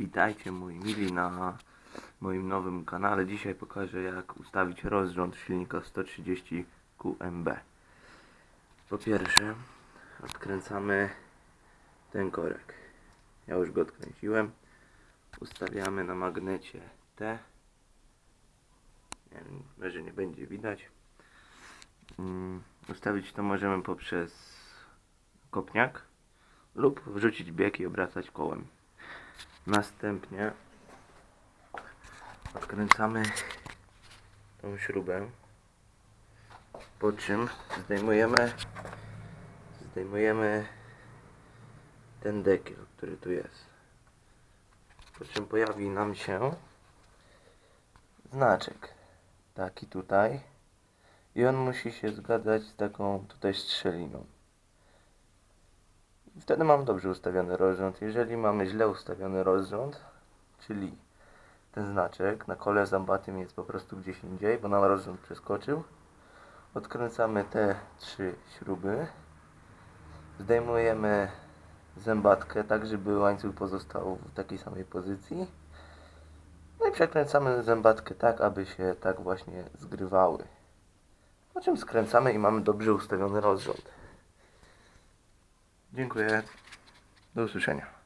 Witajcie moi mili na moim nowym kanale. Dzisiaj pokażę jak ustawić rozrząd silnika 130 QMB. Po pierwsze odkręcamy ten korek. Ja już go odkręciłem. Ustawiamy na magnecie T. Nie wiem, może nie będzie widać. Mm, Ustawić to możemy poprzez kopniak lub wrzucić bieg i obracać kołem. Następnie odkręcamy tą śrubę, po czym zdejmujemy zdejmujemy ten dekiel, który tu jest. Po czym pojawi nam się znaczek taki tutaj i on musi się zgadzać z taką tutaj strzeliną. Wtedy mam dobrze ustawiony rozrząd. Jeżeli mamy źle ustawiony rozrząd, czyli ten znaczek na kole zębatym jest po prostu gdzieś indziej, bo nam rozrząd przeskoczył, odkręcamy te trzy śruby, zdejmujemy zębatkę tak, żeby łańcuch pozostał w takiej samej pozycji. No i przekręcamy zębatkę tak, aby się tak właśnie zgrywały. Po czym skręcamy i mamy dobrze ustawiony rozrząd. Dziękuję. Do usłyszenia.